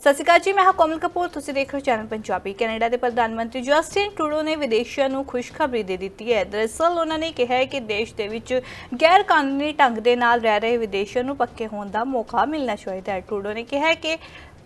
ਸਤਿ ਸ਼੍ਰੀ ਅਕਾਲ ਜੀ, ਮੈਂ ਹਾਂ ਕੋਮਲ ਕਪੂਰ, ਤੁਸੀਂ ਦੇਖ ਰਹੇ ਹੋ ਚੈਨਲ ਪੰਜਾਬੀ ਕੈਨੇਡਾ ਦੇ ਪ੍ਰਧਾਨ ਮੰਤਰੀ ਜਸਟਿਨ ਟਰੂਡੋ ਨੇ ਵਿਦੇਸ਼ੀਆਂ ਨੂੰ ਖੁਸ਼ਖਬਰੀ ਦੇ ਦਿੱਤੀ ਹੈ। ਦਰਅਸਲ ਉਹਨਾਂ ਨੇ ਕਿਹਾ ਹੈ ਕਿ ਦੇਸ਼ ਦੇ ਵਿੱਚ ਗੈਰ ਕਾਨੂੰਨੀ ਢੰਗ ਦੇ ਨਾਲ ਰਹਿ ਰਹੇ ਵਿਦੇਸ਼ੀਆਂ ਨੂੰ ਪੱਕੇ ਹੋਣ ਦਾ ਮੌਕਾ ਮਿਲਣਾ ਚਾਹੀਦਾ ਹੈ। ਟਰੂਡੋ ਨੇ ਕਿਹਾ ਹੈ ਕਿ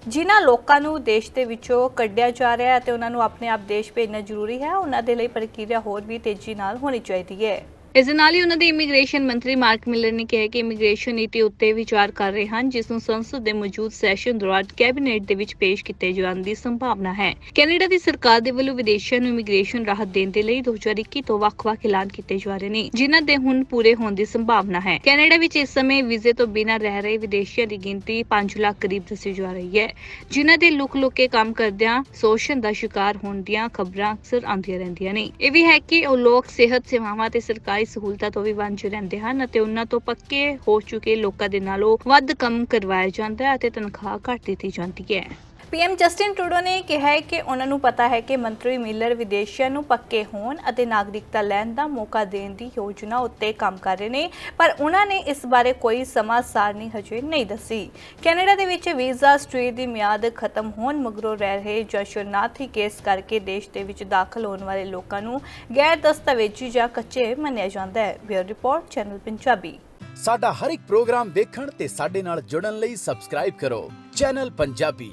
ਜਿਨ੍ਹਾਂ ਲੋਕਾਂ ਨੂੰ ਦੇਸ਼ ਦੇ ਵਿੱਚੋਂ ਕੱਢਿਆ ਜਾ ਰਿਹਾ ਹੈ ਤੇ ਉਹਨਾਂ ਨੂੰ ਆਪਣੇ ਆਪ ਦੇਸ਼ ਭੇਜਣਾ ਜ਼ਰੂਰੀ ਹੈ, ਉਹਨਾਂ ਦੇ ਲਈ ਪ੍ਰਕਿਰਿਆ ਹੋਰ ਵੀ ਤੇਜ਼ੀ ਨਾਲ ਹੋਣੀ ਚਾਹੀਦੀ ਹੈ। ਇਸ ਦੇ ਨਾਲ ਹੀ ਉਹਨਾਂ ਦੇ ਇਮੀਗ੍ਰੇਸ਼ਨ ਮੰਤਰੀ ਮਾਰਕ ਮਿਲਰ ਨੇ ਕਿਹਾ ਕਿ ਇਮੀਗ੍ਰੇਸ਼ਨ ਨੀਤੀ ਉੱਤੇ ਵਿਚਾਰ ਕਰ ਰਹੇ ਹਨ, ਜਿਸ ਨੂੰ ਸੰਸਦ ਦੇ ਮੌਜੂਦ ਸੈਸ਼ਨ ਦੌਰਾਨ ਕੈਬਨਿਟ ਦੇ ਵਿੱਚ ਪੇਸ਼ ਕੀਤੇ ਜਾਣ ਦੀ ਸੰਭਾਵਨਾ ਹੈ। ਕੈਨੇਡਾ ਦੀ ਸਰਕਾਰ ਦੇ ਵੱਲੋਂ ਵਿਦੇਸ਼ੀਆਂ ਨੂੰ ਇਮੀਗ੍ਰੇਸ਼ਨ ਰਾਹਤ ਦੇਣ ਦੇ ਲਈ 2021 ਤੋਂ ਵੱਖ-ਵੱਖ ਐਲਾਨ ਕੀਤੇ ਜਾ ਰਹੇ ਨੇ, ਜਿਨ੍ਹਾਂ ਦੇ ਹੁਣ ਪੂਰੇ ਹੋਣ ਦੀ ਸੰਭਾਵਨਾ ਹੈ। ਕੈਨੇਡਾ ਵਿੱਚ ਇਸ ਸਮੇਂ ਵੀਜ਼ੇ ਤੋਂ ਬਿਨਾਂ ਰਹਿ ਰਹੇ ਵਿਦੇਸ਼ੀਆਂ ਦੀ ਗਿਣਤੀ 5 ਲੱਖ ਕਰੀਬ ਦੱਸੀ ਜਾ ਰਹੀ ਹੈ, ਜਿਨ੍ਹਾਂ ਦੇ ਲੁਕ-ਲੁਕ ਕੇ ਕੰਮ ਕਰਦਿਆਂ ਸ਼ੋਸ਼ਣ ਦਾ ਸ਼ਿਕਾਰ ਹੋਣ ਦੀਆਂ ਖਬਰਾਂ ਅਕਸਰ ਆਉਂਦੀਆਂ ਰਹਿੰਦੀਆਂ ਨੇ। ਇਹ ਵੀ ਹੈ ਕਿ ਉਹ ਲੋਕ ਸਿਹਤ ਸੇਵਾਵਾਂ ਤੇ ਸਰਕਾਰੀ ਸਹੂਲਤਾਂ ਤੋਂ ਵੀ ਵਾਂਝੇ ਰਹਿੰਦੇ ਹਨ ਅਤੇ ਉਹਨਾਂ ਤੋਂ ਪੱਕੇ ਹੋ ਚੁੱਕੇ ਲੋਕਾਂ ਦੇ ਨਾਲੋਂ ਵੱਧ ਕੰਮ ਕਰਵਾਇਆ ਜਾਂਦਾ ਹੈ ਅਤੇ ਤਨਖਾਹ ਘੱਟ ਦਿੱਤੀ ਜਾਂਦੀ ਹੈ। ਪੀਐਮ ਜਸਟਿਨ ਟਰੂਡੋ ਨੇ ਕਿਹਾ ਹੈ ਕਿ ਉਹਨਾਂ ਨੂੰ ਪਤਾ ਹੈ ਕਿ ਮੰਤਰੀ ਮਿਲਰ ਵਿਦੇਸ਼ੀਆਂ ਨੂੰ ਪੱਕੇ ਹੋਣ ਅਤੇ ਨਾਗਰਿਕਤਾ ਲੈਣ ਦਾ ਮੌਕਾ ਦੇਣ ਦੀ ਯੋਜਨਾ ਉੱਤੇ ਕੰਮ ਕਰ ਰਹੇ ਨੇ, ਪਰ ਉਹਨਾਂ ਨੇ ਇਸ ਬਾਰੇ ਕੋਈ ਸਮਾਂ ਸਾਰਣੀ ਹਜੇ ਨਹੀਂ ਦੱਸੀ। ਕੈਨੇਡਾ ਦੇ ਵਿੱਚ ਵੀਜ਼ਾ ਸਟੇ ਦੀ ਮਿਆਦ ਖਤਮ ਹੋਣ ਮਗਰੋਂ ਰਹਿ ਰਹੇ ਜਾਂ ਕੇਸ ਕਰਕੇ ਦੇਸ਼ ਦੇ ਵਿੱਚ ਦਾਖਲ ਹੋਣ ਵਾਲੇ ਲੋਕਾਂ ਨੂੰ ਗੈਰ ਦਸਤਾਵੇਜ਼ੀ ਜਾਂ ਕੱਚੇ ਮੰਨਿਆ ਜਾਂਦਾ ਹੈ। Bureau report, channel Punjabi. ਸਾਡਾ ਹਰ ਇੱਕ ਪ੍ਰੋਗਰਾਮ ਦੇਖਣ ਤੇ ਸਾਡੇ ਨਾਲ ਜੁੜਨ ਲਈ ਸਬਸਕ੍ਰਾਈਬ ਕਰੋ। ਚੈਨਲ ਪੰਜਾਬੀ।